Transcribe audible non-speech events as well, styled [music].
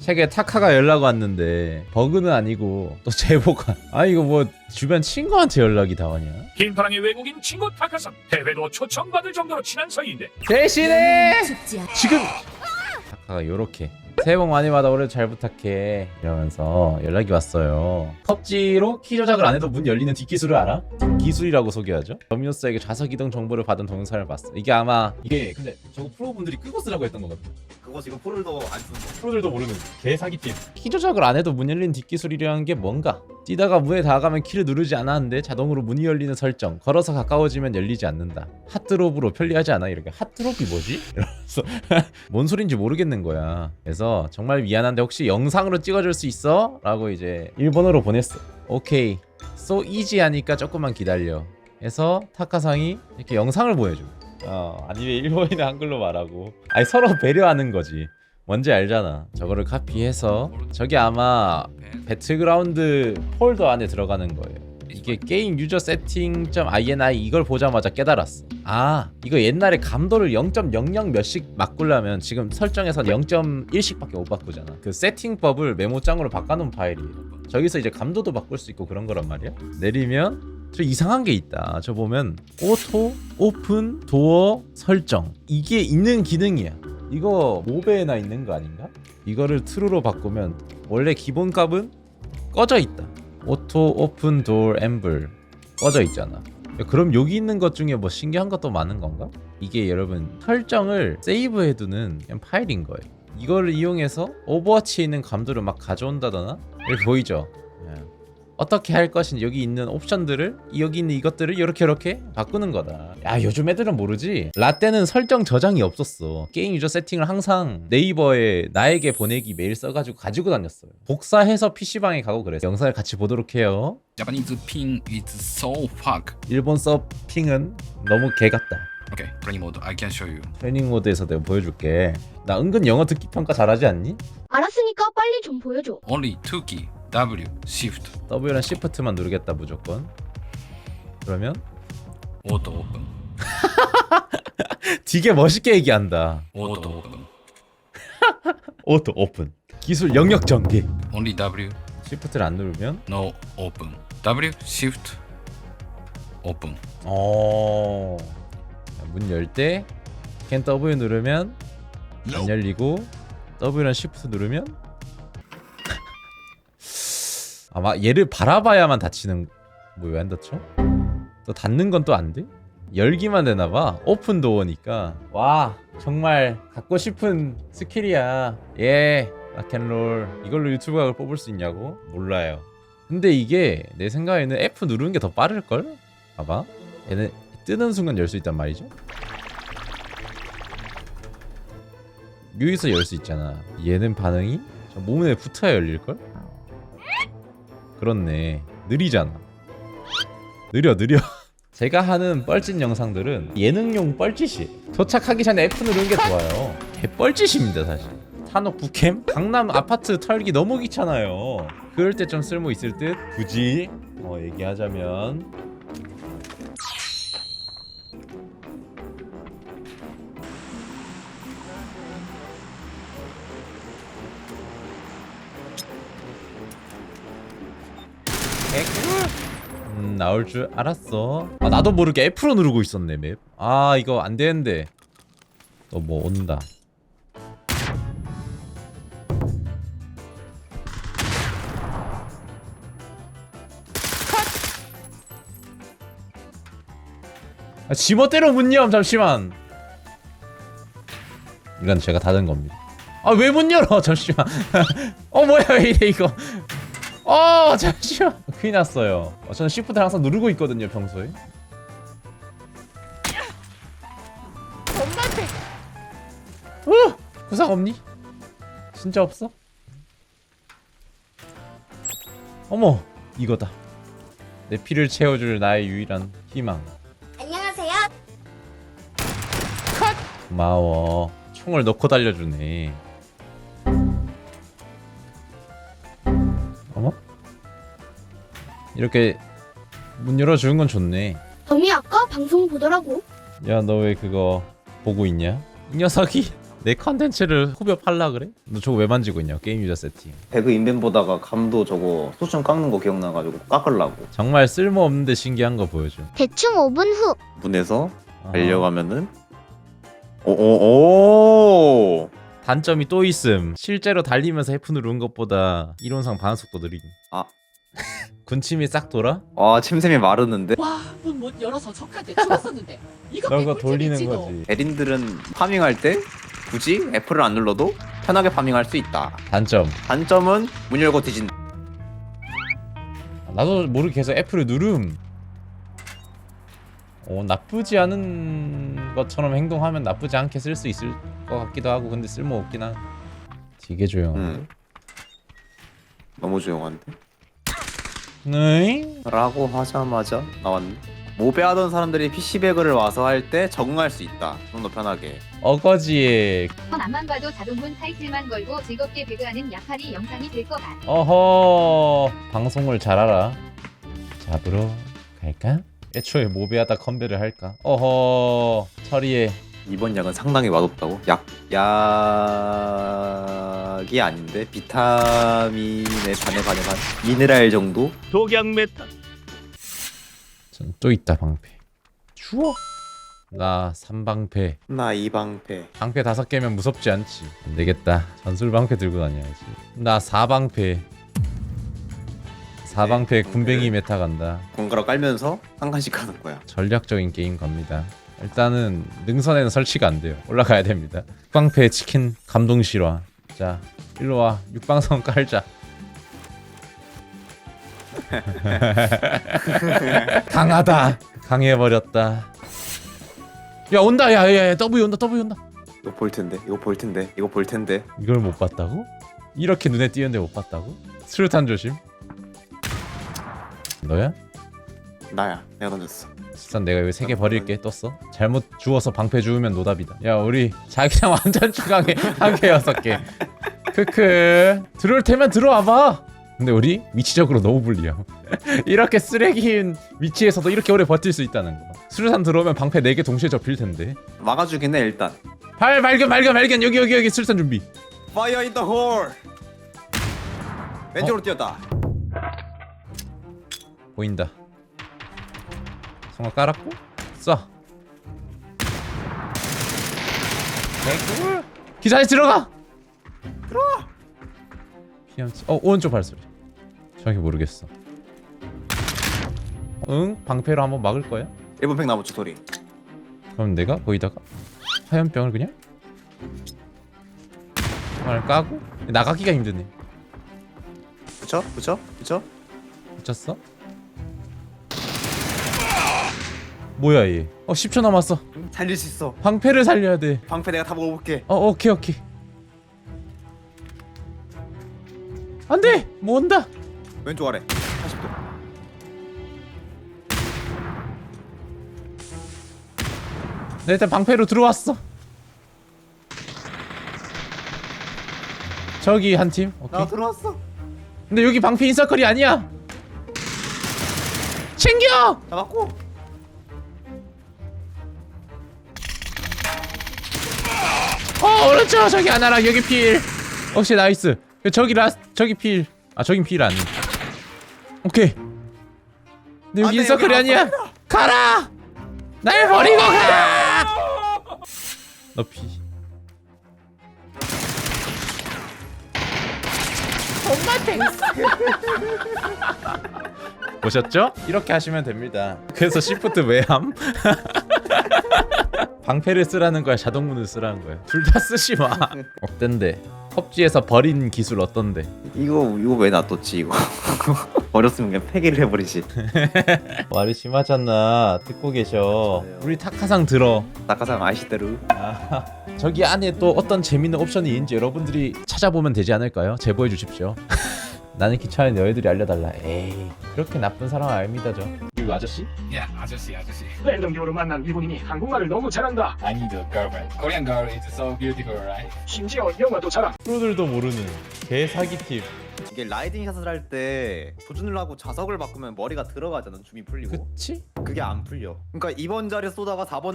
책에 타카가 연락 왔는데 버그는 아니고 또 제보가. 아 이거 뭐 주변 친구한테 연락이 다 오냐? 흰파랑의 외국인 친구 타카상 대회도 초청받을 정도로 친한 사이인데. 대신에 죽지 않. 지금 타카가 요렇게 새해 복 많이 받아 올해 잘 부탁해 이러면서 연락이 왔어요. 펍지로 키 조작을 안 해도 문 열리는 뒷기술을 알아? 기술이라고 소개하죠? 더미노스에게 좌석 이동 정보를 받은 동영상을 봤어. 이게 아마 이게 근데 저거 프로분들이 끄고 쓰라고 했던 거거든 그거 지금 포를도 안 쓰는 거. 프로들도 모르는 개사기팀. 키 조작을 안 해도 문 열리는 뒷기술이라는 게 뭔가? 뛰다가 문에 다가가면 키를 누르지 않았는데 자동으로 문이 열리는 설정 걸어서 가까워지면 열리지 않는다. 핫드롭으로 편리하지 않아? 이렇게 핫드롭이 뭐지? [laughs] 이러면서 [laughs] 뭔 소린지 모르겠는 거야. 그래서 정말 미안한데 혹시 영상으로 찍어줄 수 있어? 라고 이제 일본어로 보냈어. 오케이. So easy 하니까 조금만 기다려. 해서 타카상이 이렇게 영상을 보여줘 어 아니 왜 일본인은 한글로 말하고. 아니 서로 배려하는 거지. 뭔지 알잖아. 저거를 카피해서 저게 아마 배틀그라운드 폴더 안에 들어가는 거예요. 이게 게임 유저 세팅.ini 이걸 보자마자 깨달았어. 아 이거 옛날에 감도를 0.00 몇씩 바꾸려면 지금 설정에서 0.1씩밖에 못 바꾸잖아. 그 세팅법을 메모장으로 바꿔놓은 파일이에요. 저기서 이제 감도도 바꿀 수 있고 그런 거란 말이야? 내리면 저 이상한 게 있다 저 보면 오토 오픈 도어 설정 이게 있는 기능이야 이거 모베에나 있는 거 아닌가? 이거를 트루로 바꾸면 원래 기본 값은 꺼져 있다. 오토 오픈 도어 앰블 꺼져 있잖아. 야, 그럼 여기 있는 것 중에 뭐 신기한 것도 많은 건가? 이게 여러분 설정을 세이브해두는 그냥 파일인 거예요. 이거를 이용해서 오버워치에 있는 감도를 막 가져온다거나 여기 보이죠? 예. 어떻게 할 것인지 여기 있는 옵션들을 여기 있는 이것들을 이렇게 이렇게 바꾸는 거다. 야 요즘 애들은 모르지. 라떼는 설정 저장이 없었어. 게임 유저 세팅을 항상 네이버에 나에게 보내기 메일 써가지고 가지고 다녔어요. 복사해서 PC방에 가고 그래서 영상을 같이 보도록 해요. Japanese ping is so fuck. 일본 서핑은 너무 개 같다. Okay, training mode. I can show you. 트레이닝 모드에서 내가 보여줄게. 나 은근 영어 듣기 평가 잘하지 않니? 알았으니까 빨리 좀 보여줘. Only two key. W, Shift, W랑 Shift만 누르겠다 무조건. 그러면 Auto open. 되게 멋있게 얘기한다. Auto open. 오토 오픈. 기술 영역 전개. Only W, Shift를 안 누르면 no open. W, Shift, open. 어. 문열 때 캔 W 누르면 안 열리고 W랑 Shift 누르면 아마 얘를 바라봐야만 닫히는 뭐 왜안 닫혀? 또 닫는 건 또 안 돼? 열기만 되나 봐. 오픈 도어니까. 와, 정말 갖고 싶은 스킬이야. 예. 락앤롤. 이걸로 유튜브 각을 뽑을 수 있냐고? 몰라요. 근데 이게 내 생각에는 F 누르는 게 더 빠를 걸? 봐봐. 얘는 뜨는 순간 열 수 있단 말이죠. 여기서 열 수 있잖아. 얘는 반응이 저 몸에 붙어야 열릴 걸? 그렇네. 느리잖아. 느려 느려. [laughs] 제가 하는 뻘짓 영상들은 예능용 뻘짓이 도착하기 전에 F 누르는 게 좋아요. 개 뻘짓입니다 사실. 탄옥 북캠 강남 아파트 털기 너무 귀찮아요. 그럴 때 좀 쓸모 있을 듯. 굳이 어, 얘기하자면 음 나올 줄 알았어 아 나도 모르게 F로 누르고 있었네 맵아 이거 안 되는데 또 뭐 온다 아, 지멋대로 문 열, 잠시만. 이건 제가 닫은 겁니다. 아, 왜 문 열어? [laughs] 잠시만. [laughs] 어, 뭐야, 왜 이래, 이거. 어, 잠시만. 큰일 났어요. 어, 저는 시프트 항상 누르고 있거든요, 평소에. 엄마한테. 어, 구상 없니? 진짜 없어? 어머, 이거다. 내 피를 채워줄 나의 유일한 희망. 안녕하세요. 고마워. 총을 넣고 달려주네. 이렇게 문 열어주는 건 좋네. 범이 아까 방송 보더라고. 야, 너 왜 그거 보고 있냐? 이 녀석이 내 컨텐츠를 후벼 팔라 그래? 너 저거 왜 만지고 있냐 게임 유저 세팅 배그 인벤 보다가 감도 저거 소총 깎는 거 기억나가지고 깎으려고 정말 쓸모없는데 신기한 거 보여줘 대충 5분 후. 문에서 어. 달려가면은 오오오 단점이 또 있음 실제로 달리면서 F 누른 것보다 이론상 반응 속도 느림 아. [laughs] 군침이 싹 돌아? 와 침샘이 마르는데? 와, 문 못 열어서 적한테 죽었었는데. 이거 너가 돌리는 너. 거지. 대린들은 파밍할 때 굳이 F를 안 눌러도 편하게 파밍할 수 있다. 단점. 단점은 문 열고 뒤진. 나도 모르게 계속 F를 누름. 어, 나쁘지 않은 것처럼 행동하면 나쁘지 않게 쓸 수 있을 것 같기도 하고 근데 쓸모 없긴 한 되게 조용한데 음. 너무 조용한데 네? 라고 하자마자 나왔네 모배하던 사람들이 PC배그를 와서 할 때 적응할 수 있다 좀 더 편하게 어거지에 앞만 봐도 자동문 타이틀만 걸고 즐겁게 배그하는 야팔이 영상이 될 것 같아. 어허 방송을 잘 알아 잡으러 갈까? 애초에 모베하다 컨베를 할까? 어허 처리해 이번 약은 상당히 맛없다고? 약 약이 아닌데? 비타민의 잔에 반응한 미네랄 정도? 독약 메타 전 또 있다 방패. 추워? 나 3방패. 나 이방패. 방패 다섯 개면 무섭지 않지. 안 되겠다. 전술 방패 들고 다녀야지. 나 4방패. 4방패 군뱅이 메타 간다. 번갈아 깔면서 한 칸씩 가는 거야. 전략적인 게임 갑니다 일단은 능선에는 설치가 안 돼요. 올라가야 됩니다. 6방패 치킨 감동 실화. 자 일로 와. 육방선 깔자. [laughs] 강하다. 강해버렸다. 야 온다. 야야야 W 온다. W 온다. 이거 볼 텐데. 이거 볼 텐데. 이거 볼 텐데. 이걸 못 봤다고? 이렇게 눈에 띄는데 못 봤다고? 수류탄 조심. 너야? 나야. 내가 던졌어. 일단 내가 여기 세 개 버릴게. 떴어? 잘못 주워서 방패 주우면 노답이다. 야 우리 자기장 [laughs] 완전 추강해 한개 여섯 개. 크크. 들어올 테면 들어와봐. 근데 우리 위치적으로 너무 불리함 [laughs] 이렇게 쓰레기인 위치에서도 이렇게 오래 버틸 수 있다는 거. 수류탄 들어오면 방패 네 개 동시에 접힐 텐데. 막아주긴 해 일단. 발 발견 발견 발견. 여기 여기 여기 수류탄 준비. In the hole. 왼쪽으로 뛰었다. 보인다 성화 깔았고. 쏴. 개꿀 기사에 들어가! 들어와! 피함치. 어 오른쪽 발소리. 정확히 모르겠어. 응? 방패로 한번 막을 거야? 1번 팽 나무 소리. 그럼 내가 거기다가 화염병을 그냥? 하나를 까고? 나가기가 힘드네. 그쵸? 그쵸? 그쵸? 붙였어? 뭐야 얘? 어 10초 남았어. 살릴 수 있어 방패를 살려야 돼. 방패 내가 다 먹어볼게 어 오케이 오케이. 안돼 뭐 온다. 왼쪽 아래 80도 나 일단 방패로 들어왔어. 저기 한 팀. 오케이. 나 들어왔어 근데 여기 방패 인서클이 아니야. 챙겨. 나갔고 어 오른쪽 저기 하나랑 여기 필. 혹시 나이스. 저기 라 저기 필. 아 저긴 필 아니. 오케이. 근데 여기 인서클이 아니야. 가라. 날 버리고 가. 너 피. [laughs] 보셨죠? 이렇게 하시면 됩니다. 그래서 시프트 외함. [laughs] 방패를 쓰라는 거야, 자동문을 쓰라는 거야. 둘 다 쓰지 마. [laughs] 어떤데? 펍지에서 버린 기술 어떤데? 이거 이거 왜 놔뒀지 이거 [laughs] 버렸으면 그냥 폐기를 해버리지 [laughs] 말이 심하잖아. 듣고 계셔. 우리 타카상 들어. 낙하산 아시대로 아, 저기 안에 또 어떤 재밌는 옵션이 있는지 여러분들이 찾아보면 되지 않을까요? 제보해 주십시오. 나는 기차에 너희들이 알려달라. 에이, 그렇게 나쁜 사람 아닙니다, 저. 이 아저씨? Yeah, 아저씨, 아저씨. 랜덤교로 만난 미국인이 한국말을 너무 잘한다 I need a girlfriend. Korean girl is so beautiful, right? 심지어 영어도 잘함 프로들도 모르는 개 사기 팁. 이게 라이딩 샷을 할 때 조준을 하고 자석을 바꾸면 머리가 들어가잖아 줌이 풀리고 그치? 그게 안 풀려 그러니까 2번 자리 쏘다가 4번